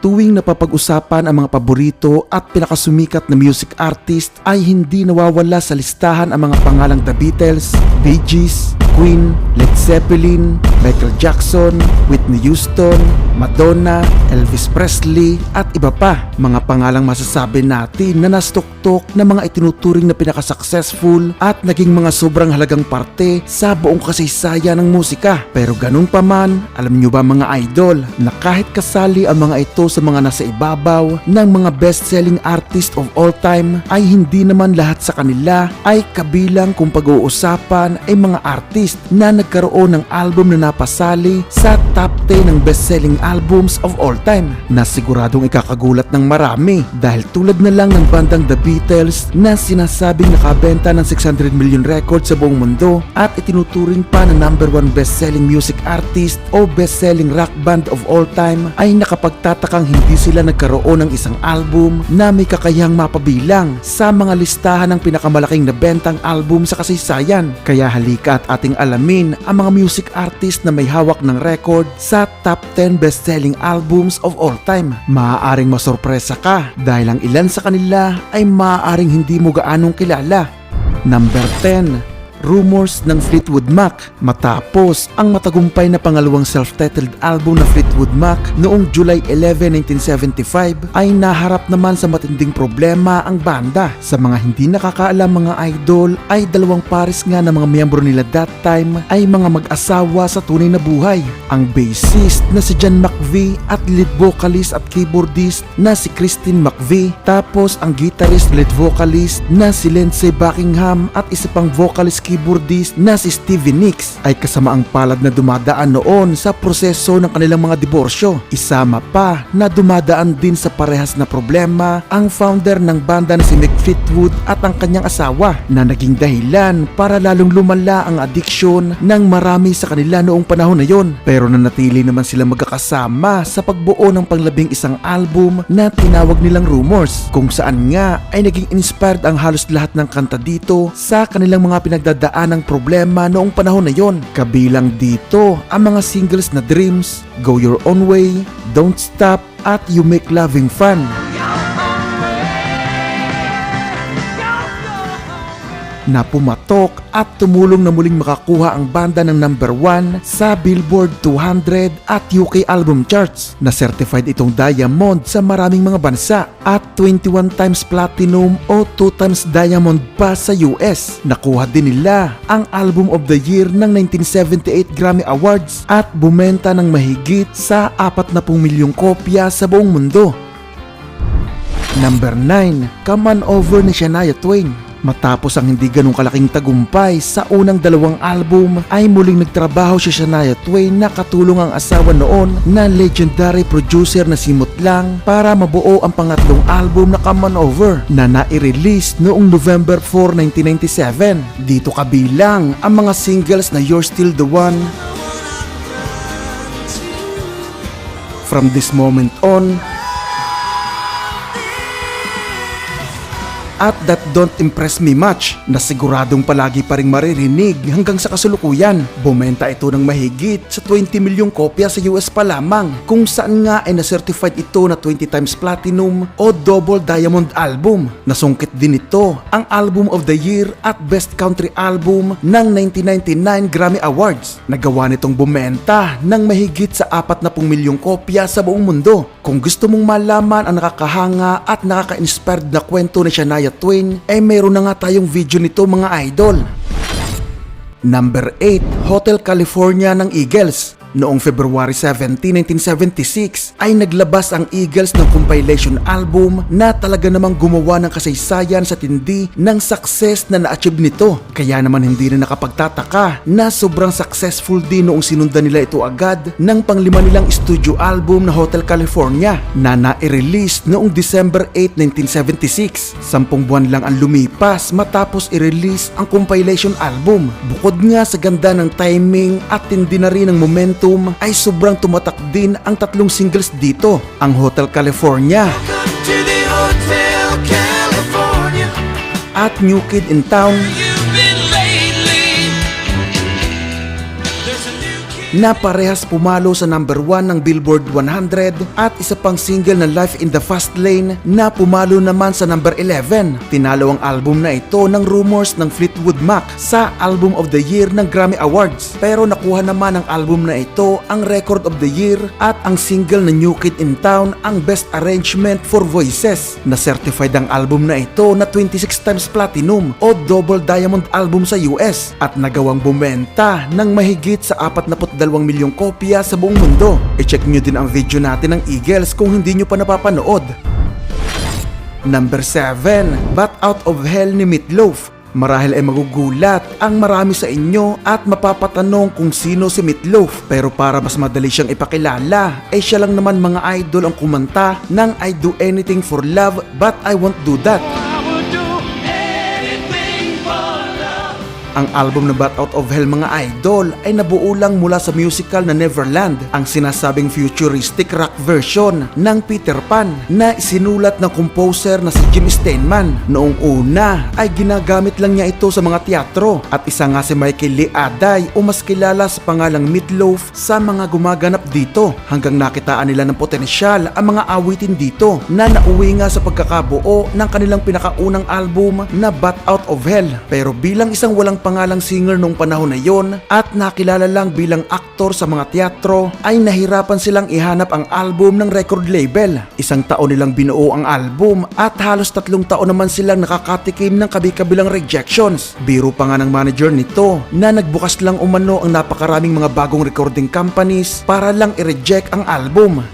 Tuwing napapag-usapan ang mga paborito at pinakasumikat na music artist ay hindi nawawala sa listahan ang mga pangalang The Beatles, Bee Gees, Queen, Led Zeppelin, Michael Jackson, Whitney Houston, Madonna, Elvis Presley at iba pa. Mga pangalang masasabi natin na nastuktok na mga itinuturing na pinaka-successful at naging mga sobrang halagang parte sa buong kasaysayan ng musika. Pero ganun pa man, alam nyo ba mga idol na kahit kasali ang mga ito sa mga nasa ibabaw ng mga best-selling artist of all time ay hindi naman lahat sa kanila ay kabilang kung pag-uusapan ay mga artist na nagkaroon ng album na napasali sa top 10 ng best-selling albums of all time na siguradong ikakagulat ng marami dahil tulad na lang ng bandang The Beatles na sinasabing nakabenta ng 600 million records sa buong mundo at itinuturing pa na number one best-selling music artist o best-selling rock band of all time ay nakapagtatakang hindi sila nagkaroon ng isang album na may kakayahang mapabilang sa mga listahan ng pinakamalaking nabentang album sa kasaysayan. Kaya halika at ating alamin ang mga music artist na may hawak ng record sa top 10 best-selling albums of all time. Maaaring masorpresa ka dahil ang ilan sa kanila ay maaaring hindi mo gaanong kilala. Number 10 Rumors ng Fleetwood Mac matapos ang matagumpay na pangalawang self-titled album na Fleetwood Mac noong July 11, 1975 ay naharap naman sa matinding problema ang banda. Sa mga hindi nakakaalam mga idol ay dalawang pares nga ng mga miyembro nila that time ay mga mag-asawa sa tunay na buhay. Ang bassist na si John McVie at lead vocalist at keyboardist na si Christine McVie tapos ang guitarist lead vocalist na si Lindsey Buckingham at isa pang vocalist keyboardist na si Stevie Nicks ay kasama ang palad na dumadaan noon sa proseso ng kanilang mga diborsyo. Isama pa na dumadaan din sa parehas na problema ang founder ng banda na si Mick Fleetwood at ang kanyang asawa na naging dahilan para lalong lumala ang addiction ng marami sa kanila noong panahon na yon. Pero nanatili naman sila magkakasama sa pagbuo ng panglabing isang album na tinawag nilang Rumors kung saan nga ay naging inspired ang halos lahat ng kanta dito sa kanilang mga pinagdadaan ng problema noong panahon na yon. Kabilang dito ang mga singles na Dreams, Go Your Own Way, Don't Stop at You Make Loving Fun. Na pumatok at tumulong na muling makakuha ang banda ng number 1 sa Billboard 200 at UK album charts na certified itong diamond sa maraming mga bansa at 21 times platinum o 2 times diamond pa sa US. Nakuha din nila ang album of the year ng 1978 Grammy Awards at bumenta ng mahigit sa 40 milyong kopya sa buong mundo. Number 9, Come On Over ni Shania Twain. Matapos ang hindi ganong kalaking tagumpay sa unang dalawang album ay muling nagtrabaho si Shania Twain na katulong ang asawa noon na legendary producer na si Lang para mabuo ang pangatlong album na Come On Over na nai-release noong November 4, 1997. Dito kabilang ang mga singles na You're Still The One, From This Moment On, at That Don't Impress Me Much na siguradong palagi pa rin maririnig hanggang sa kasulukuyan. Bumenta ito ng mahigit sa 20 milyong kopya sa US pa lamang kung saan nga ay na-certified ito na 20 times platinum o double diamond album. Nasungkit din ito ang Album of the Year at Best Country Album ng 1999 Grammy Awards. Nagawa nitong bumenta ng mahigit sa 40 milyong kopya sa buong mundo. Kung gusto mong malaman ang nakakahanga at nakaka-inspired na kwento ni Shania Twain, ay meron na nga tayong video nito mga idol. Number 8, Hotel California ng Eagles. Noong February 17, 1976 ay naglabas ang Eagles ng compilation album na talaga namang gumawa ng kasaysayan sa tindi ng success na na-achieve nito. Kaya naman hindi na nakapagtataka na sobrang successful din noong sinundan nila ito agad ng panglima nilang studio album na Hotel California na na-release noong December 8, 1976. Sampung buwan lang ang lumipas matapos i-release ang compilation album. Bukod nga sa ganda ng timing at tindi na rin ng momentum ay sobrang tumatak din ang tatlong singles dito. Ang Hotel California Hotel California. at New Kid in Town na parehas pumalo sa number 1 ng Billboard 100 at isa pang single na Life in the Fast Lane na pumalo naman sa number 11. Tinalo ang album na ito ng Rumors ng Fleetwood Mac sa Album of the Year ng Grammy Awards pero nakuha naman ang album na ito ang Record of the Year at ang single na New Kid in Town ang Best Arrangement for Voices na certified ang album na ito na 26 times platinum o double diamond album sa US at nagawang bumenta ng mahigit sa 42 milyong kopya sa buong mundo. I-check nyo din ang video natin ng Eagles kung hindi nyo pa napapanood. Number 7, Bat Out of Hell ni Meatloaf. Marahil ay magugulat ang marami sa inyo at mapapatanong kung sino si Meatloaf pero para mas madali siyang ipakilala ay siya lang naman mga idol ang kumanta ng I Do Anything for Love But I Won't Do That. Ang album na Bat Out of Hell mga idol ay nabuo lang mula sa musical na Neverland, ang sinasabing futuristic rock version ng Peter Pan na isinulat ng composer na si Jim Steinman. Noong una ay ginagamit lang niya ito sa mga teatro at isa nga si Michael Lee Aday o mas kilala sa pangalang Meatloaf sa mga gumaganap dito hanggang nakitaan nila ng potensyal ang mga awitin dito na nauwi nga sa pagkakabuo ng kanilang pinakaunang album na Bat Out of Hell. Pero bilang isang walang pangalang singer nung panahon na yon at nakilala lang bilang aktor sa mga teatro ay nahirapan silang ihanap ang album ng record label. Isang taon nilang binuo ang album at halos tatlong taon naman silang nakakatikim ng kabi-kabilang rejections. Biro pa nga ng manager nito na nagbukas lang umano ang napakaraming mga bagong recording companies para lang i-reject ang album.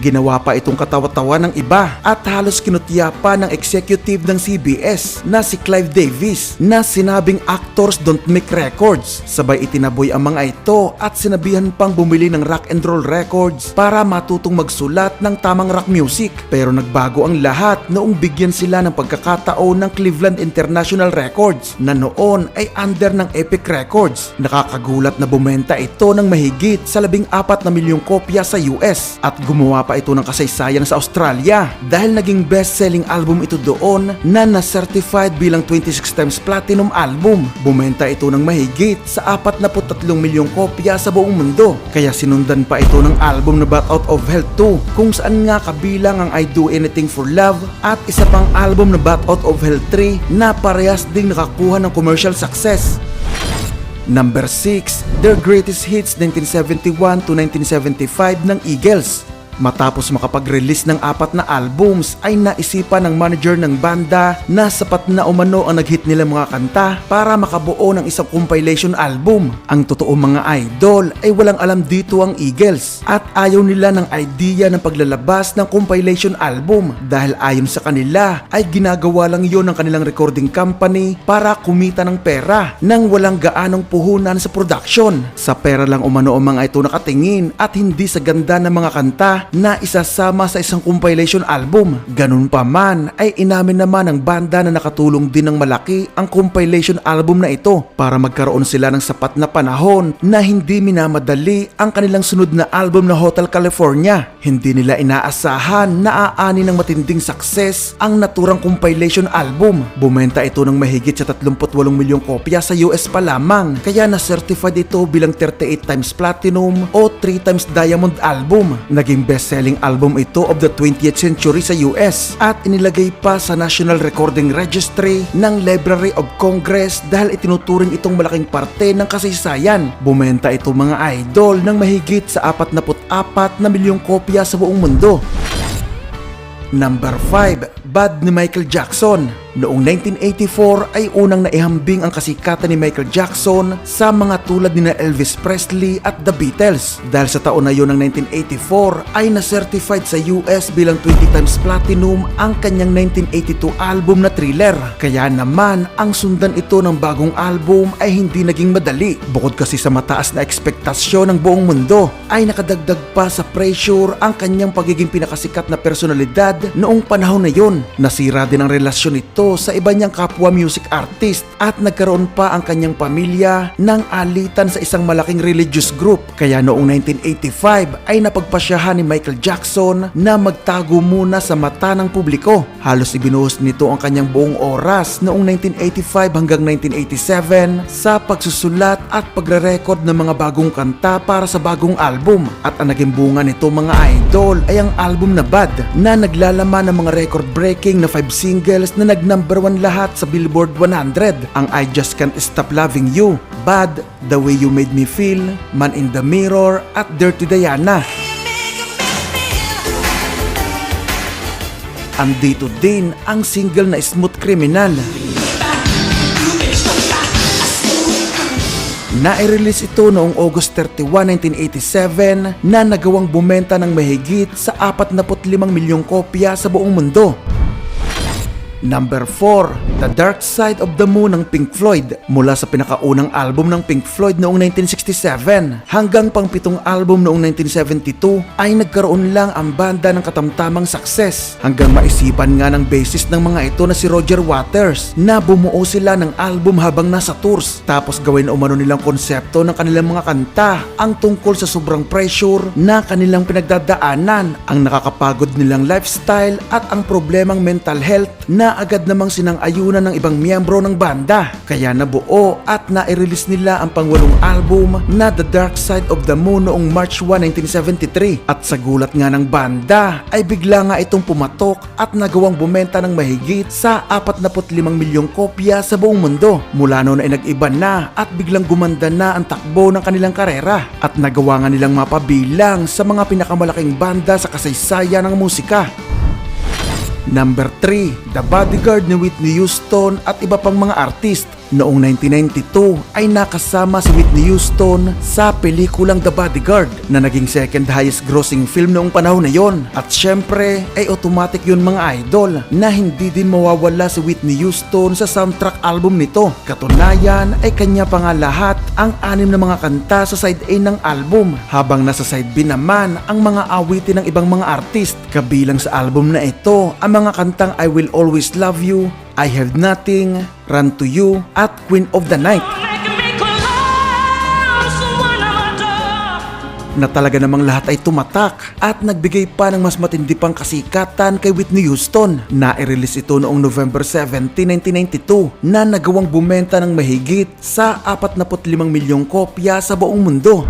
Ginawa pa itong katawa-tawa ng iba at halos kinutya pa ng executive ng CBS na si Clive Davis na sinabing actors don't make records. Sabay itinaboy ang mga ito at sinabihan pang bumili ng rock and roll records para matutong magsulat ng tamang rock music. Pero nagbago ang lahat noong bigyan sila ng pagkakataon ng Cleveland International Records na noon ay under ng Epic Records. Nakakagulat na bumenta ito ng mahigit sa 14 na milyong kopya sa US at gumawa pa ito ng kasaysayan sa Australia dahil naging best-selling album ito doon na na-certified bilang 26 times platinum album. Bumenta ito ng mahigit sa 43 milyong kopya sa buong mundo. Kaya sinundan pa ito ng album na Bat Out of Hell 2 kung saan nga kabilang ang I Do Anything for Love at isa pang album na Bat Out of Hell 3 na parehas ding nakakuha ng commercial success. Number 6, Their Greatest Hits 1971 to 1975 ng Eagles. Matapos makapag-release ng apat na albums ay naisipan ng manager ng banda na sapat na umano ang nag-hit nila mga kanta para makabuo ng isang compilation album. Ang totoo mga idol ay walang alam dito ang Eagles at ayaw nila ng idea ng paglalabas ng compilation album dahil ayon sa kanila ay ginagawa lang yon ng kanilang recording company para kumita ng pera nang walang gaanong puhunan sa production. Sa pera lang umano ang mga ito nakatingin at hindi sa ganda ng mga kanta na isasama sa isang compilation album. Ganun pa man ay inamin naman ng banda na nakatulong din ng malaki ang compilation album na ito para magkaroon sila ng sapat na panahon na hindi minamadali ang kanilang sunod na album na Hotel California. Hindi nila inaasahan na aani ng matinding success ang naturang compilation album. Bumenta ito ng mahigit sa 38 milyong kopya sa US pa lamang kaya na-certified ito bilang 38 times platinum o 3 times diamond album. Naging best-selling album ito of the 20th century sa US at inilagay pa sa National Recording Registry ng Library of Congress dahil itinuturing itong malaking parte ng kasaysayan. Bumenta ito mga idol ng mahigit sa 44 na milyong kopya sa buong mundo. Number 5, Bad ni Michael Jackson. Noong 1984 ay unang naihambing ang kasikatan ni Michael Jackson sa mga tulad ni Elvis Presley at The Beatles. Dahil sa taon na yun ng 1984 ay na-certified sa US bilang 20 times platinum ang kanyang 1982 album na Thriller. Kaya naman ang sundan ito ng bagong album ay hindi naging madali. Bukod kasi sa mataas na ekspektasyon ng buong mundo ay nakadagdag pa sa pressure ang kanyang pagiging pinakasikat na personalidad noong panahon na yon. Nasira din ang relasyon nito sa iba niyang kapwa music artist at nagkaroon pa ang kanyang pamilya ng alitan sa isang malaking religious group. Kaya noong 1985 ay napagpasyahan ni Michael Jackson na magtago muna sa mata ng publiko. Halos ibinuhos nito ang kanyang buong oras noong 1985 hanggang 1987 sa pagsusulat at pagre-record ng mga bagong kanta para sa bagong album. At ang naging bunga nito mga idol ay ang album na Bad na naglalaman ng mga record-breaking na 5 singles na nag-number 1 lahat sa Billboard 100. Ang I Just Can't Stop Loving You, Bad, The Way You Made Me Feel, Man in the Mirror at Dirty Diana. Andito din ang single na Smooth Criminal. Nai-release ito noong August 31, 1987 na nagawang bumenta ng mahigit sa 45 milyong kopya sa buong mundo. Number 4, The Dark Side of the Moon ng Pink Floyd mula sa pinakaunang album ng Pink Floyd noong 1967 hanggang pang pitong album noong 1972 ay nagkaroon lang ang banda ng katamtamang success. Hanggang maisipan nga ng bassist ng mga ito na si Roger Waters na bumuo sila ng album habang nasa tours. Tapos gawin umano nilang konsepto ng kanilang mga kanta ang tungkol sa sobrang pressure na kanilang pinagdadaanan ang nakakapagod nilang lifestyle at ang problemang mental health na agad namang sinang-ayunan ng ibang miyembro ng banda. Kaya nabuo at nai-release nila ang pangwalong album na The Dark Side of the Moon noong March 1, 1973. At sa gulat nga ng banda ay bigla nga itong pumatok at nagawang bumenta ng mahigit sa 45 milyong kopya sa buong mundo. Mula noon ay nag-iba na at biglang gumanda na ang takbo ng kanilang karera at nagawa nga nilang mapabilang sa mga pinakamalaking banda sa kasaysayan ng musika. Number 3, The Bodyguard ni Whitney Houston at iba pang mga artist. Noong 1992 ay nakasama si Whitney Houston sa pelikulang The Bodyguard na naging second highest grossing film noong panahon na yon. At syempre ay automatic yun mga idol na hindi din mawawala si Whitney Houston sa soundtrack album nito. Katunayan ay kanya pa nga lahat ang anim na mga kanta sa side A ng album habang nasa side B naman ang mga awitin ng ibang mga artist. Kabilang sa album na ito ang mga kantang I Will Always Love You, I Have Nothing, Run to You at Queen of the Night na talaga namang lahat ay tumatak at nagbigay pa ng mas matindi pang kasikatan kay Whitney Houston. Na-release ito noong November 17, 1992 na nagawang bumenta ng mahigit sa 45 milyong kopya sa buong mundo.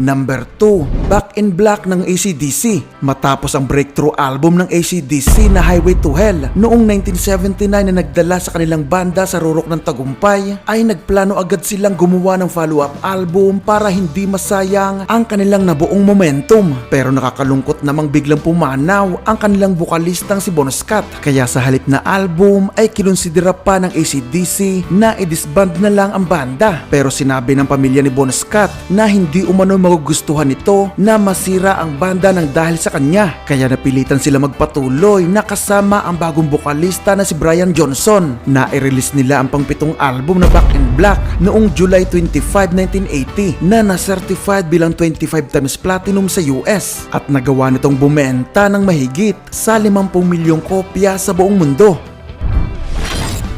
Number 2, Back in Black ng ACDC. Matapos ang breakthrough album ng ACDC na Highway to Hell noong 1979 na nagdala sa kanilang banda sa rurok ng tagumpay, ay nagplano agad silang gumawa ng follow-up album para hindi masayang ang kanilang nabuong momentum. Pero nakakalungkot namang biglang pumanaw ang kanilang bukalistang si Bon Scott. Kaya sa halip na album ay kinonsidera pa ng ACDC na i-disband na lang ang banda. Pero sinabi ng pamilya ni Bon Scott na hindi umano magugustuhan nito na masira ang banda ng dahil sa kanya. Kaya napilitan sila magpatuloy na kasama ang bagong bokalista na si Brian Johnson. Na i-release nila ang pangpitong album na Back in Black noong July 25, 1980 na na-certified bilang 25 times platinum sa US at nagawa nitong bumenta ng mahigit sa 50 milyong kopya sa buong mundo.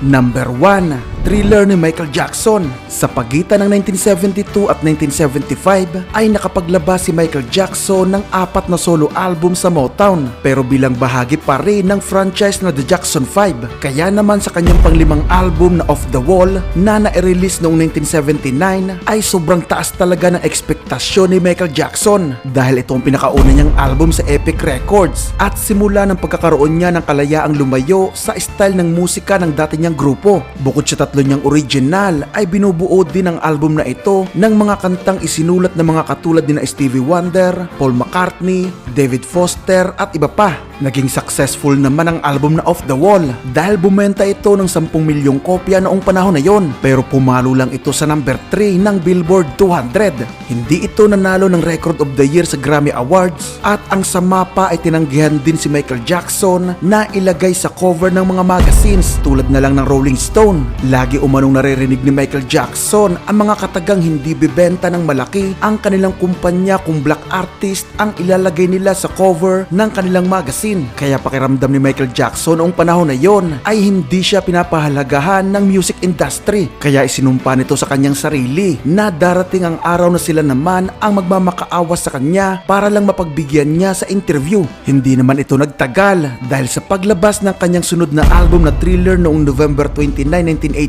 Number 1, Thriller ni Michael Jackson. Sa pagitan ng 1972 at 1975 ay nakapaglabas si Michael Jackson ng apat na solo album sa Motown pero bilang bahagi pa rin ng franchise na The Jackson 5. Kaya naman sa kanyang panglimang album na Off the Wall na na-release noong 1979 ay sobrang taas talaga ng ekspektasyon ni Michael Jackson dahil ito ang pinakauna niyang album sa Epic Records at simula ng pagkakaroon niya ng kalayaang lumayo sa style ng musika ng dati niyang grupo. Bukod sa tatlo niyang original ay binubuo din ang album na ito ng mga kantang isinulat ng mga katulad ni Stevie Wonder, Paul McCartney, David Foster at iba pa. Naging successful naman ang album na Off the Wall dahil bumenta ito ng 10 milyong kopya noong panahon na yon pero pumalo lang ito sa number 3 ng Billboard 200. Hindi ito nanalo ng Record of the Year sa Grammy Awards at ang sama pa ay tinanggihan din si Michael Jackson na ilagay sa cover ng mga magazines tulad na lang ng Rolling Stone. Lagi umanong naririnig ni Michael Jackson ang mga katagang hindi bibenta ng malaki ang kanilang kumpanya kung black artist ang ilalagay nila sa cover ng kanilang magazine. Kaya pakiramdam ni Michael Jackson noong panahon na yon ay hindi siya pinapahalagahan ng music industry. Kaya isinumpa nito sa kanyang sarili na darating ang araw na sila naman ang magmamakaawas sa kanya para lang mapagbigyan niya sa interview. Hindi naman ito nagtagal dahil sa paglabas ng kanyang sunod na album na Thriller noong November 29,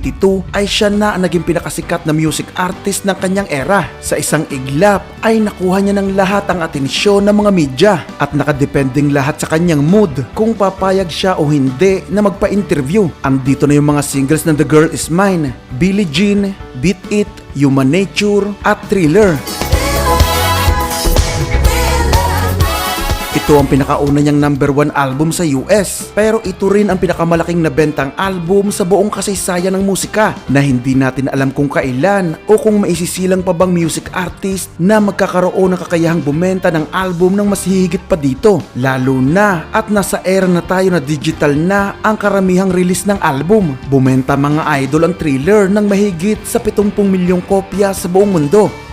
1982 ay siya na ang naging pinakasikat na music artist ng kanyang era. Sa isang iglap ay nakuha niya ng lahat ang atensyon ng mga media at nakadepending lahat sa kanyang mood kung papayag siya o hindi na magpa-interview. Andito na yung mga singles ng The Girl Is Mine, Billie Jean, Beat It, Human Nature at Thriller. Ito ang pinakauna niyang number one album sa US. Pero ito rin ang pinakamalaking nabentang album sa buong kasaysayan ng musika na hindi natin alam kung kailan o kung maisisilang pa bang music artist na magkakaroon ng kakayahang bumenta ng album ng mas hihigit pa dito. Lalo na at nasa era na tayo na digital na ang karamihang release ng album. Bumenta mga idol ang thriller ng mahigit sa 70 milyong kopya sa buong mundo.